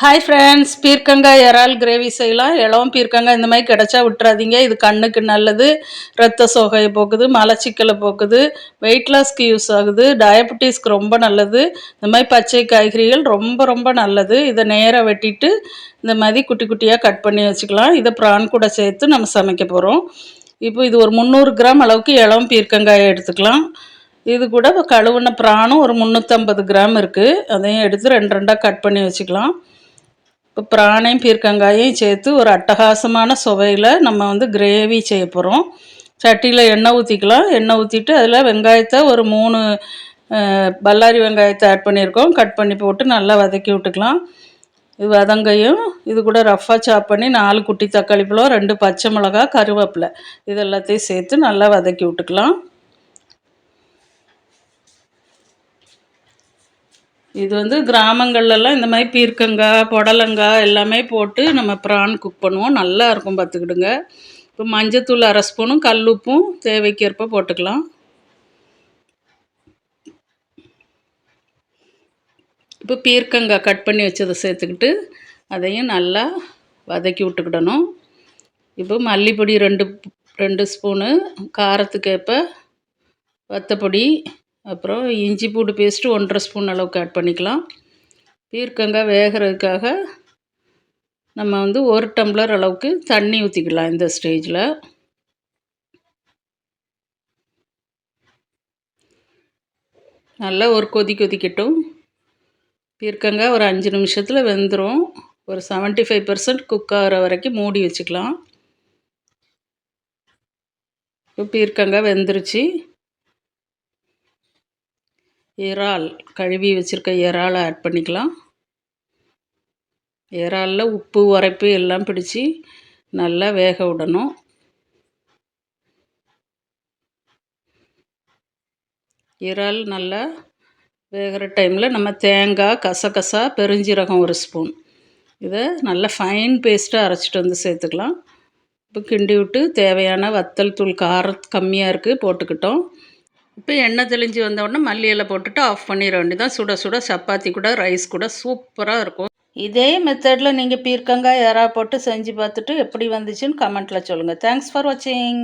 Hi friends பீர்க்கங்காய் இறால் gravy செய்யலாம். இளவும் பீர்க்கங்காய் இந்த மாதிரி கிடச்சா விட்டுறாதீங்க. இது கண்ணுக்கு நல்லது ரத்த சோகையை போக்குது மலச்சிக்கலை போக்குது வெயிட் லாஸ்க்கு யூஸ் ஆகுது டயபெட்டிஸ்க்கு ரொம்ப நல்லது. இந்த மாதிரி பச்சை காய்கறிகள் ரொம்ப ரொம்ப நல்லது. இதை நேராக வெட்டிட்டு இந்த மாதிரி குட்டி குட்டியாக கட் பண்ணி வச்சுக்கலாம். இதை ப்ரான் கூட சேர்த்து நம்ம சமைக்க போகிறோம் இப்போ இது ஒரு முந்நூறு கிராம் அளவுக்கு இளவும் பீர்க்கங்காயை எடுத்துக்கலாம். இது கூட கழுவுன பிராணும் ஒரு முந்நூற்றம்பது கிராம் இருக்குது அதையும் எடுத்து ரெண்டு ரெண்டாக கட் பண்ணி வச்சுக்கலாம். இப்போ பிராணையும் பீர்க்கங்காயையும் சேர்த்து ஒரு அட்டகாசமான சுவையில் நம்ம வந்து கிரேவி செய்ய போகிறோம் சட்டியில் எண்ணெய் ஊற்றிக்கலாம் எண்ணெய் ஊற்றிட்டு அதில் வெங்காயத்தை ஒரு மூணு பல்லாரி வெங்காயத்தை ஆட் பண்ணியிருக்கோம். கட் பண்ணி போட்டு நல்லா வதக்கி விட்டுக்கலாம். இது வதங்கையும் இது கூட ரஃப்பாக சாப் பண்ணி நாலு குட்டி தக்காளி பழம் ரெண்டு பச்சை மிளகா கருவேப்பிலை இது எல்லாத்தையும் சேர்த்து நல்லா வதக்கி விட்டுக்கலாம். இது வந்து கிராமங்கள்லாம் இந்த மாதிரி பீர்க்கங்காய் புடலங்காய் எல்லாமே போட்டு நம்ம ப்ரான் குக் பண்ணுவோம். நல்லா இருக்கும் பார்த்துக்கிடுங்க. இப்போ மஞ்சத்தூள் அரை ஸ்பூனும் கல் உப்பும் தேவைக்கேற்ப போட்டுக்கலாம். இப்போ பீர்க்கங்காய் கட் பண்ணி வச்சதை சேர்த்துக்கிட்டு அதையும் நல்லா வதக்கி விட்டுக்கிடணும். இப்போ மல்லிப்பொடி ரெண்டு ரெண்டு ஸ்பூனு காரத்துக்கேற்ப வத்தப்பொடி அப்புறம் இஞ்சி பூண்டு பேஸ்ட்டு ஒன்றரை ஸ்பூன் அளவுக்கு ஆட் பண்ணிக்கலாம். பீர்க்கங்காய் வேகிறதுக்காக நம்ம வந்து ஒரு டம்ளர் அளவுக்கு தண்ணி ஊற்றிக்கலாம் இந்த ஸ்டேஜில் நல்லா ஒரு கொதி கொதிக்கட்டும். பீர்க்கங்காய் ஒரு அஞ்சு நிமிஷத்தில் வெந்துடும் ஒரு செவன்ட்டி ஃபைவ் பர்சன்ட் குக் ஆகிற வரைக்கும் மூடி வச்சுக்கலாம். இப்போ பீர்க்கங்காய் வெந்துருச்சு. இறால் கழுவி வச்சுருக்க இறாலை ஆட் பண்ணிக்கலாம். இறாலில் உப்பு உரைப்பு எல்லாம் பிடிச்சி நல்லா வேக விடணும். இறால் நல்லா வேகிற டைமில் நம்ம தேங்காய் கசகசா பெருஞ்சீரகம் ஒரு ஸ்பூன் இதை நல்லா ஃபைன் பேஸ்ட்டாக அரைச்சிட்டு வந்து சேர்த்துக்கலாம். இப்போ கிண்டி விட்டு தேவையான வத்தல் தூள் காரம் கம்மியாக இருக்குது போட்டுக்கிட்டோம். இப்போ எண்ணெய் தெளிஞ்சு வந்தவுடனே மல்லி இலை போட்டுட்டு ஆஃப் பண்ணிட வேண்டியதான் சுட சுட சப்பாத்தி கூட ரைஸ் கூட சூப்பராக இருக்கும். இதே மெத்தடில் நீங்கள் பீர்க்கங்காய் யாரா போட்டு செஞ்சு பார்த்துட்டு எப்படி வந்துச்சுன்னு கமெண்ட்டில் சொல்லுங்கள் தேங்க்ஸ் ஃபார் வாட்சிங்